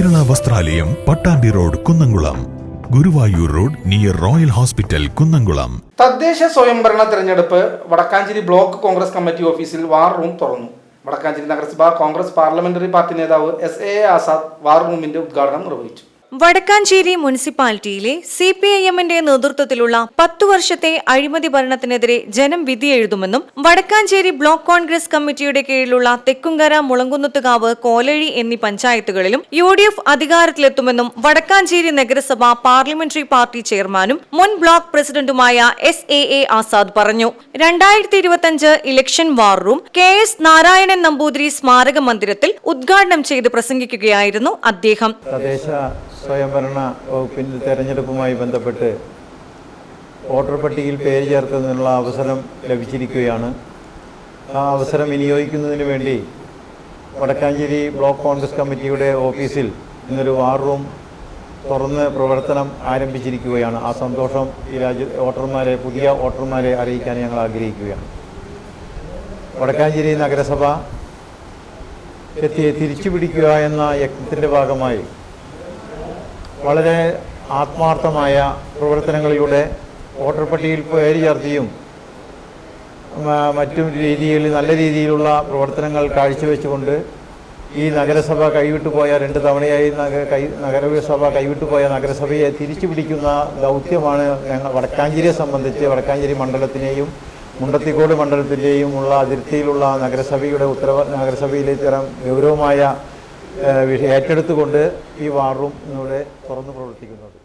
വസ്ത്രാലയം Pattambi road Kunnamkulam. Guruvayur road near royal hospital Kunnamkulam. തദ്ദേശ സ്വയംഭരണ തെരഞ്ഞെടുപ്പ് വടക്കാഞ്ചേരി ബ്ലോക്ക് കോൺഗ്രസ് കമ്മിറ്റി ഓഫീസിൽ വാർ റൂം തുറന്നു. വടക്കാഞ്ചേരി നഗരസഭ കോൺഗ്രസ് പാർലമെന്ററി പാർട്ടി നേതാവ് എസ് എ ആസാദ് വാർ റൂമിന്റെ ഉദ്ഘാടനം നിർവഹിച്ചു. വടക്കാഞ്ചേരി മുനിസിപ്പാലിറ്റിയിലെ സി പി ഐ എമ്മിന്റെ നേതൃത്വത്തിലുള്ള പത്തു വർഷത്തെ അഴിമതി ഭരണത്തിനെതിരെ ജനം വിധിയെഴുതുമെന്നും വടക്കാഞ്ചേരി ബ്ലോക്ക് കോൺഗ്രസ് കമ്മിറ്റിയുടെ കീഴിലുള്ള തെക്കുംകര മുളങ്കുന്നത്തുകാവ് കോലഴി എന്നീ പഞ്ചായത്തുകളിലും യു ഡി എഫ് അധികാരത്തിലെത്തുമെന്നും വടക്കാഞ്ചേരി നഗരസഭ പാർലമെന്ററി പാർട്ടി ചെയർമാനും മുൻ ബ്ലോക്ക് പ്രസിഡന്റുമായ എസ് എ എ ആസാദ് പറഞ്ഞു. രണ്ടായിരത്തി ഇരുപത്തിയഞ്ച് election war room K S Narayanan Namboothiri സ്മാരക മന്ദിരത്തിൽ ഉദ്ഘാടനം ചെയ്ത് പ്രസംഗിക്കുകയായിരുന്നു അദ്ദേഹം. സ്വയംഭരണ വകുപ്പിന്റെ തെരഞ്ഞെടുപ്പുമായി ബന്ധപ്പെട്ട് വോട്ടർ പട്ടികയിൽ പേര് ചേർക്കുന്നതിനുള്ള അവസരം ലഭിച്ചിരിക്കുകയാണ്. ആ അവസരം വിനിയോഗിക്കുന്നതിന് വേണ്ടി വടക്കാഞ്ചേരി ബ്ലോക്ക് കോൺഗ്രസ് കമ്മിറ്റിയുടെ ഓഫീസിൽ ഇന്നൊരു വാർ റൂം തുറന്ന് പ്രവർത്തനം ആരംഭിച്ചിരിക്കുകയാണ്. ആ സന്തോഷം ഈ രാജ്യ വോട്ടർമാരെ പുതിയ വോട്ടർമാരെ അറിയിക്കാൻ ഞങ്ങൾ ആഗ്രഹിക്കുകയാണ്. വടക്കാഞ്ചേരി നഗരസഭ എത്തി തിരിച്ചു പിടിക്കുക എന്ന യജ്ഞത്തിന്റെ ഭാഗമായി വളരെ ആത്മാർത്ഥമായ പ്രവർത്തനങ്ങളിലൂടെ വോട്ടർ പട്ടികയിൽ പേര് ചേർത്തിയും മറ്റു രീതിയിൽ നല്ല രീതിയിലുള്ള പ്രവർത്തനങ്ങൾ കാഴ്ചവെച്ചുകൊണ്ട് ഈ നഗരസഭ കൈവിട്ടുപോയ രണ്ട് തവണയായി നഗരസഭ കൈവിട്ടു നഗരസഭ കൈവിട്ടുപോയ നഗരസഭയെ തിരിച്ചു പിടിക്കുന്ന ദൗത്യമാണ് ഞങ്ങൾ വടക്കാഞ്ചേരിയെ സംബന്ധിച്ച് വടക്കാഞ്ചേരി മണ്ഡലത്തിനെയും മുണ്ടത്തിക്കോട് മണ്ഡലത്തിന്റെയും ഉള്ള അതിർത്തിയിലുള്ള നഗരസഭയുടെ ഉത്തരവ നഗരസഭയിലെ ഇത്തരം ഗൗരവമായ ഏറ്റെടുത്തുകൊണ്ട് ഈ വാർ ഇവിടെ തുറന്നു പ്രവർത്തിക്കുന്നത്.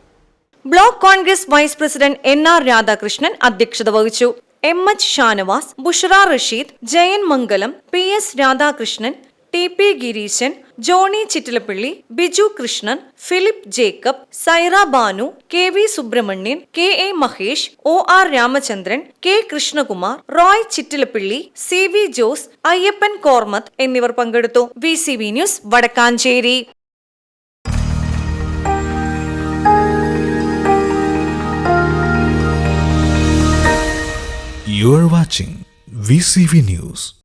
Block Congress vice president N R Radhakrishnan അധ്യക്ഷത വഹിച്ചു. M H Shanavas Bushara Rasheed Jayan Mangalam P S Radhakrishnan T P Gireesan Johny Chittilappally Biju Krishnan Philip Jacob Saira Banu K V Subramanian K A Mahesh O R Ramachandran K Krishnakumar Roy Chittilappally C V Jose Ayyappan Kormath എന്നിവർ പങ്കെടുത്തു V C V news Vadakkanchery You are watching VCV News.